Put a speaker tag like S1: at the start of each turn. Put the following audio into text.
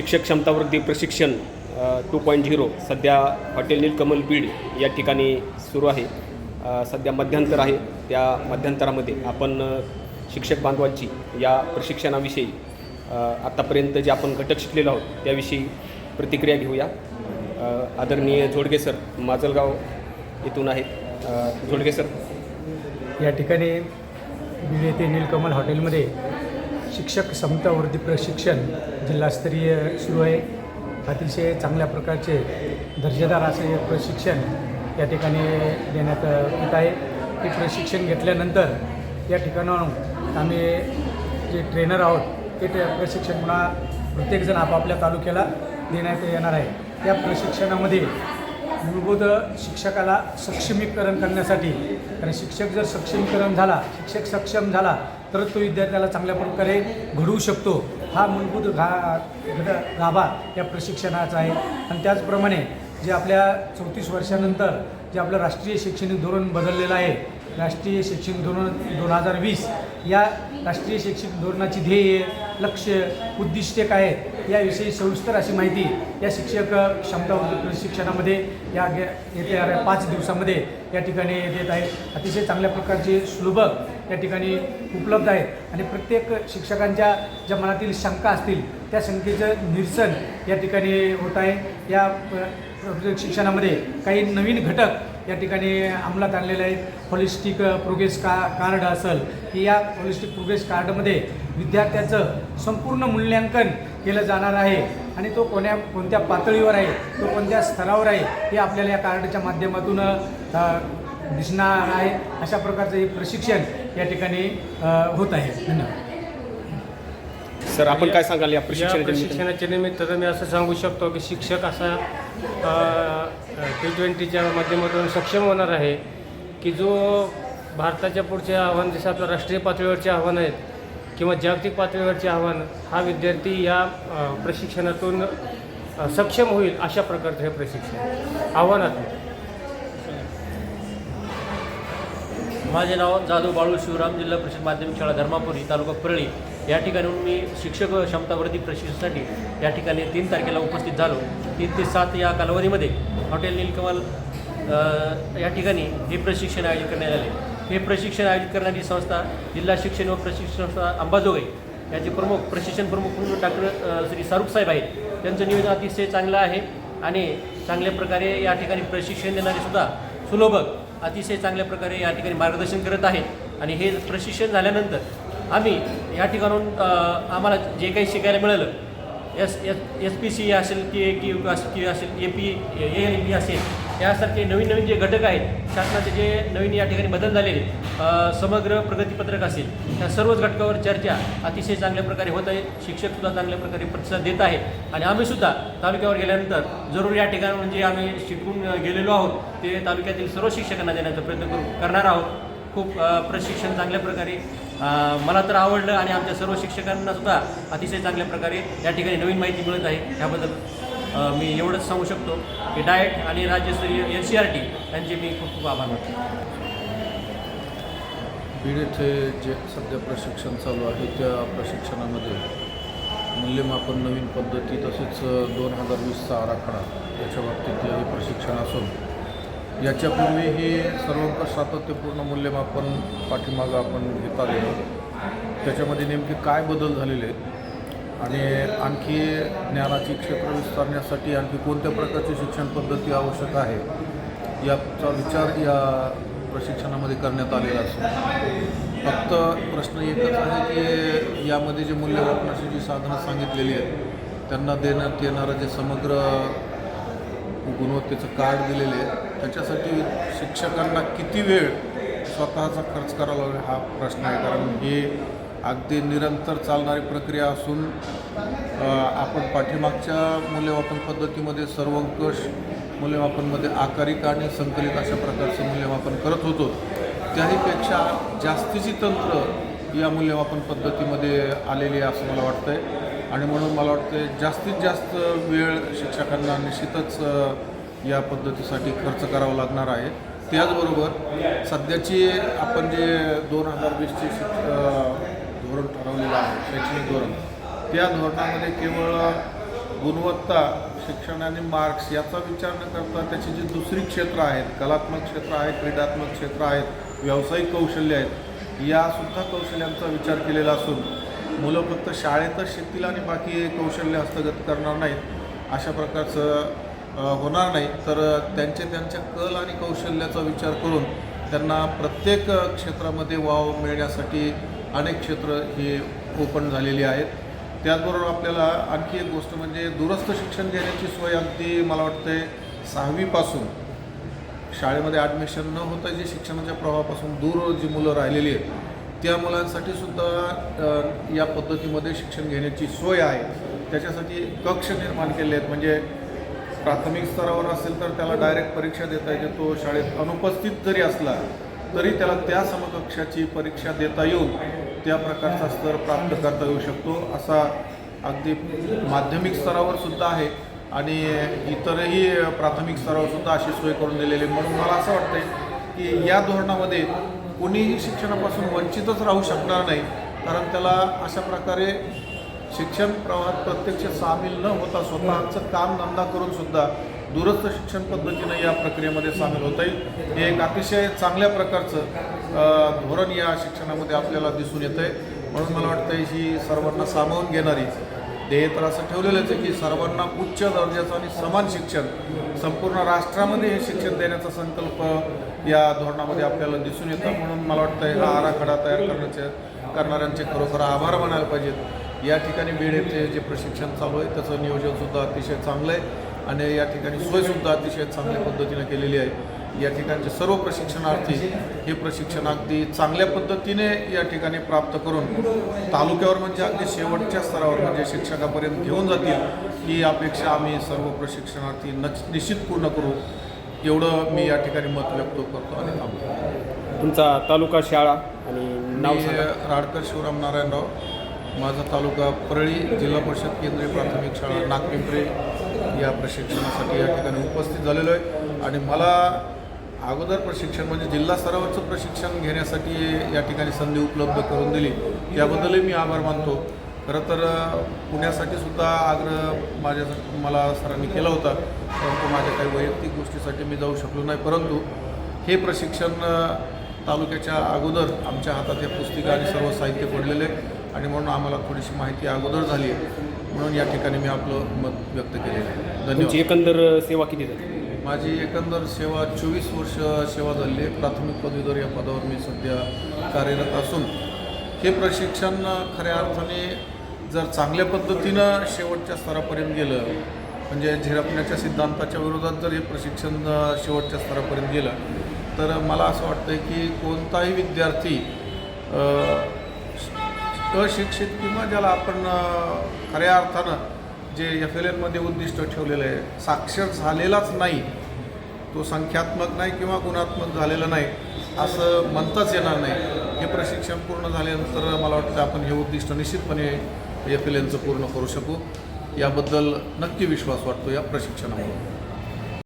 S1: शिक्षक क्षमतावृद्धी प्रशिक्षण टू पॉईंट झिरो सध्या हॉटेल नीलकमल बीड या ठिकाणी सुरू आहे. सध्या मध्यंतर आहे. त्या मध्यंतरामध्ये आपण शिक्षक बांधवांची या प्रशिक्षणाविषयी आत्तापर्यंत जे आपण घटक शिकलेलो आहोत त्याविषयी प्रतिक्रिया घेऊया. आदरणीय जोडगे सर माजलगाव येथून आहेत. अ, जोडगे सर.
S2: या ठिकाणी बीड येथे नीलकमल हॉटेलमध्ये शिक्षक समतावृद्धी प्रशिक्षण जिल्हास्तरीय सुरू आहे. अतिशय चांगल्या प्रकारचे दर्जेदार असे हे प्रशिक्षण या ठिकाणी देण्यात येत आहे. हे प्रशिक्षण घेतल्यानंतर या ठिकाणाहून आम्ही जे ट्रेनर आहोत ते ट्रे प्रशिक्षण पुन्हा प्रत्येकजण आपापल्या तालुक्याला देण्यात येणार आहे. या प्रशिक्षणामध्ये मूलभूत शिक्षकाला सक्षमीकरण करण्यासाठी कारण शिक्षक जर सक्षमीकरण झाला शिक्षक सक्षम झाला तर तो विद्यार्थ्याला चांगल्या प्रकारे घडवू शकतो. हा मूलभूत घा घट- गाभा या प्रशिक्षणाचा आहे. आणि त्याचप्रमाणे जे आपल्या चौतीस वर्षानंतर जे आपलं राष्ट्रीय शैक्षणिक धोरण बदललेलं आहे राष्ट्रीय शैक्षणिक धोरण दोन हजार वीस या राष्ट्रीय शैक्षणिक धोरणाची ध्येय लक्ष उद्दिष्टे काय आहेत याविषयी सविस्तर अशी माहिती या शिक्षक क्षमता प्रशिक्षणामध्ये या गे येत्या पाच दिवसामध्ये या ठिकाणी देत आहेत. अतिशय चांगल्या प्रकारचे सुलभक या ठिकाणी उपलब्ध आहेत आणि प्रत्येक शिक्षकांच्या ज्या मनातील शंका असतील त्या शंकेचं निरसन या ठिकाणी होत आहे. या शिक्षणामध्ये काही नवीन घटक या ठिकाणी अंमलात आणलेले आहेत. हॉलिस्टिक प्रोग्रेस का कार्ड असेल की या हॉलिस्टिक प्रोग्रेस कार्डमध्ये विद्यार्थ्याचं संपूर्ण मूल्यांकन केलं जाणार आहे. आणि तो कोण्या कोणत्या पातळीवर आहे तो कोणत्या स्तरावर आहे हे आपल्याला या कार्डच्या माध्यमातून दिसणार आहे अशा प्रकारचं हे प्रशिक्षण या ठिकाणी होत आहे. धन्यवाद.
S1: सर आपण काय सांगाल या
S3: या
S1: प्रशिक्षणाच्या निमित्ताने?
S3: प्रशिक्षणाच्या निमित्त तर मी असं सांगू शकतो की शिक्षक असा टी ट्वेंटीच्या माध्यमातून सक्षम होणार आहे की जो भारताच्या पुढचे आव्हान जसं आपलं राष्ट्रीय पातळीवरचे आव्हान आहेत किंवा जागतिक पातळीवरचे आव्हान हा विद्यार्थी या अ, प्रशिक्षणातून अ, सक्षम होईल अशा प्रकारचं हे प्रशिक्षण. आव्हानात्मक.
S4: माझे नाव जाधव बाळू शिवराम जिल्हा परिषद माध्यमिक शाळा धर्मापुरी तालुका परळी. या ठिकाणून मी शिक्षक क्षमतावृद्धी प्रशिक्षणासाठी या ठिकाणी तीन तारखेला उपस्थित झालो. तीन ते सात या कालावधीमध्ये हॉटेल नीलकमल या ठिकाणी हे प्रशिक्षण आयोजित करण्यात आले. हे प्रशिक्षण आयोजित करणारी संस्था जिल्हा शिक्षण व प्रशिक्षण संस्था अंबाजोगाई. याचे प्रमुख प्रशिक्षण प्रमुख म्हणून डॉक्टर श्री शाहरुख साहेब आहेत. त्यांचं नियोजन अतिशय चांगलं आहे आणि चांगल्या प्रकारे या ठिकाणी प्रशिक्षण देणारे सुद्धा सुलभक अतिशय चांगल्या प्रकारे या ठिकाणी मार्गदर्शन करत आहेत. आणि हे प्रशिक्षण झाल्यानंतर आम्ही या ठिकाणून आम्हाला जे काही शिकायला मिळालं S S S P C असेल की की की असेल A P A L P असेल यासारखे नवीन नवीन जे घटक आहेत शासनाचे जे नवीन या ठिकाणी बदल झालेले समग्र प्रगतीपत्रक असेल त्या सर्वच घटकावर चर्चा अतिशय चांगल्या प्रकारे होत आहे. शिक्षकसुद्धा चांगल्या प्रकारे प्रतिसाद देत आहेत आणि आम्हीसुद्धा तालुक्यावर गेल्यानंतर जरूर या ठिकाणाहून जे म्हणजे आम्ही शिकून गेलेलो आहोत. ते तालुक्यातील सर्व शिक्षकांना देण्याचा प्रयत्न करू करणार आहोत. खूप प्रशिक्षण चांगल्या प्रकारे मला तर आवडलं आणि आमच्या सर्व शिक्षकांना सुद्धा अतिशय चांगल्या प्रकारे या ठिकाणी नवीन माहिती मिळत आहे. ह्याबद्दल मी एवढंच सांगू शकतो की डाएट आणि राज्यस्तरीय एन सी आर टी यांचे मी खूप खूप आभार मानतो.
S5: बीड येथे जे सध्या प्रशिक्षण चालू आहे त्या प्रशिक्षणामध्ये मूल्यमापन नवीन पद्धती तसेच दोन हजार वीसचा आराखडा याच्या बाबतीत हे प्रशिक्षण असून याच्यापूर्वी हे सर्वंकष सातत्यपूर्ण मूल्यमापन पाठीमागं आपण घेत आलेलो त्याच्यामध्ये नेमके काय बदल झालेले आहेत आणि आणखी ज्ञानाची क्षेत्र विस्तारण्यासाठी आणखी कोणत्या प्रकारची शिक्षण पद्धती आवश्यक आहे याचा विचार या प्रशिक्षणामध्ये करण्यात आलेला असतो. फक्त प्रश्न एकच आहे की यामध्ये जे मूल्यमापनाची जी साधनं सांगितलेली आहेत त्यांना देण्यात येणारं जे समग्र गुणवत्तेचं कार्ड दिलेले आहे त्याच्यासाठी शिक्षकांना किती वेळ स्वतःचा खर्च करावा लागेल हा प्रश्न आहे. कारण हे अगदी निरंतर चालणारी प्रक्रिया असून आपण पाठीमागच्या मूल्यमापन पद्धतीमध्ये सर्वंकष मूल्यमापनमध्ये आकारिक आणि संकलित अशा प्रकारचं मूल्यमापन करत होतो. त्याहीपेक्षा जास्तीची तंत्र या मूल्यमापन पद्धतीमध्ये आलेली आहे असं मला वाटतं आहे आणि म्हणून मला वाटतं जास्तीत जास्त वेळ शिक्षकांना निश्चितच या पद्धतीसाठी खर्च करावा लागणार आहे. त्याचबरोबर सध्याची आपण जे दोन हजार वीसची शिक्ष धोरण ठरवलेलं आहे शैक्षणिक धोरण. त्या धोरणामध्ये केवळ गुणवत्ता शिक्षण आणि मार्क्स याचा विचार न करता त्याची जी दुसरी क्षेत्र आहेत कलात्मक क्षेत्र आहेत क्रीडात्मक क्षेत्र आहेत व्यावसायिक कौशल्य आहेत यासुद्धा कौशल्यांचा विचार केलेला असून मुलं फक्त शाळेतच शिकतील आणि बाकी कौशल्य हस्तगत करणार नाहीत अशा प्रकारचं होणार नाही. तर त्यांचे त्यांच्या कल आणि कौशल्याचा विचार करून त्यांना प्रत्येक क्षेत्रामध्ये वाव मिळण्यासाठी अनेक क्षेत्र ही ओपन झालेली आहेत. त्याचबरोबर आपल्याला आणखी एक गोष्ट म्हणजे दूरस्थ शिक्षण घेण्याची सोय अगदी मला वाटते सहावीपासून शाळेमध्ये ॲडमिशन न होता जे शिक्षणाच्या प्रवाहापासून दूर जी मुलं राहिलेली आहेत त्या मुलांसाठी सुद्धा या पद्धतीमध्ये शिक्षण घेण्याची सोय आहे. त्याच्यासाठी कक्ष निर्माण केले आहेत. म्हणजे प्राथमिक स्तरावर असेल तर त्याला डायरेक्ट परीक्षा देता येते. तो शाळेत अनुपस्थित जरी असला तरी त्याला त्या समकक्षाची परीक्षा देता येऊन त्या प्रकारचा स्तर प्राप्त करता येऊ शकतो असा अगदी माध्यमिक स्तरावर सुद्धा आहे आणि इतरही प्राथमिक स्तरावर सुद्धा अशी सोय करून दिलेली आहे. म्हणून मला असं वाटतंय की या धोरणामध्ये कुणीही शिक्षणापासून वंचितच राहू शकणार नाही कारण त्याला अशा प्रकारे शिक्षण प्रवाहात प्रत्यक्ष सामील न होता स्वतःचं काम धंदा करून सुद्धा दूरस्थ शिक्षण पद्धतीनं या प्रक्रियेमध्ये सामील होता येईल हे एक अतिशय चांगल्या प्रकारचं धोरण या शिक्षणामध्ये आपल्याला दिसून येतं आहे म्हणून मला वाटतं ही सर्वांना सामावून घेणारी ध्येय तर असं ठेवलेलंच आहे की सर्वांना उच्च दर्जाचं आणि समान शिक्षण संपूर्ण राष्ट्रामध्ये हे शिक्षण देण्याचा संकल्प या धोरणामध्ये आपल्याला दिसून येतं म्हणून मला वाटतं हा आराखडा तयार करण्याचे करणाऱ्यांचे खरोखर आभार मानायला पाहिजेत. या ठिकाणी वेळेचे जे प्रशिक्षण चालू आहे त्याचं नियोजनसुद्धा अतिशय चांगलं आहे. आणि या ठिकाणी सोयसुद्धा अतिशय चांगल्या पद्धतीने केलेली आहे. या ठिकाणचे सर्व प्रशिक्षणार्थी हे प्रशिक्षण अगदी चांगल्या पद्धतीने या ठिकाणी प्राप्त करून तालुक्यावर म्हणजे अगदी शेवटच्या स्तरावर म्हणजे शिक्षकापर्यंत घेऊन जातील ही अपेक्षा आम्ही सर्व प्रशिक्षणार्थी नच निश्चित पूर्ण करू. एवढं मी या ठिकाणी मत व्यक्त करतो आणि थांबतो.
S1: तुमचा तालुका शाळा आणि नाव
S5: राडकर शिवराम नारायणराव. माझा तालुका परळी जिल्हा परिषद केंद्रीय प्राथमिक शाळा नागपिंपरी. या प्रशिक्षणासाठी या ठिकाणी उपस्थित झालेलो आहे. आणि मला अगोदर प्रशिक्षण म्हणजे जिल्हा स्तरावरचं प्रशिक्षण घेण्यासाठी या ठिकाणी संधी उपलब्ध करून दिली. त्याबद्दलही मी आभार मानतो. खरं तर पुण्यासाठी सुद्धा आग्रह माझ्या मला सरांनी केला होता. परंतु माझ्या काही वैयक्तिक गोष्टीसाठी मी जाऊ शकलो नाही. परंतु हे प्रशिक्षण तालुक्याच्या अगोदर आमच्या हातात हे पुस्तिका आणि सर्व साहित्य पडलेले आहे आणि म्हणून आम्हाला थोडीशी माहिती अगोदर झाली आहे. म्हणून या ठिकाणी मी आपलं मत व्यक्त केलेलं आहे.
S1: तुमची
S5: धन्यवाद
S1: एकंदर सेवा किती झाली?
S5: माझी एकंदर सेवा चोवीस वर्ष सेवा झाली. आहे प्राथमिक पदवीधर या पदावर मी सध्या कार्यरत असून हे प्रशिक्षण खऱ्या अर्थाने जर चांगल्या पद्धतीनं शेवटच्या स्तरापर्यंत गेलं म्हणजे झिरपण्याच्या सिद्धांताच्या विरोधात जर हे प्रशिक्षण शेवटच्या स्तरापर्यंत गेलं तर मला असं वाटतं की कोणताही विद्यार्थी अशिक्षित किंवा ज्याला आपण खऱ्या अर्थानं जे एफ एल एनमध्ये उद्दिष्ट ठेवलेलं आहे साक्षर झालेलाच नाही तो संख्यात्मक नाही किंवा गुणात्मक झालेला नाही असं म्हणताच येणार नाही. हे प्रशिक्षण पूर्ण झाल्यानंतर मला वाटतं आपण हे उद्दिष्ट निश्चितपणे एफ एल एनचं पूर्ण करू शकू. याबद्दल नक्की विश्वास वाटतो या प्रशिक्षणामुळे.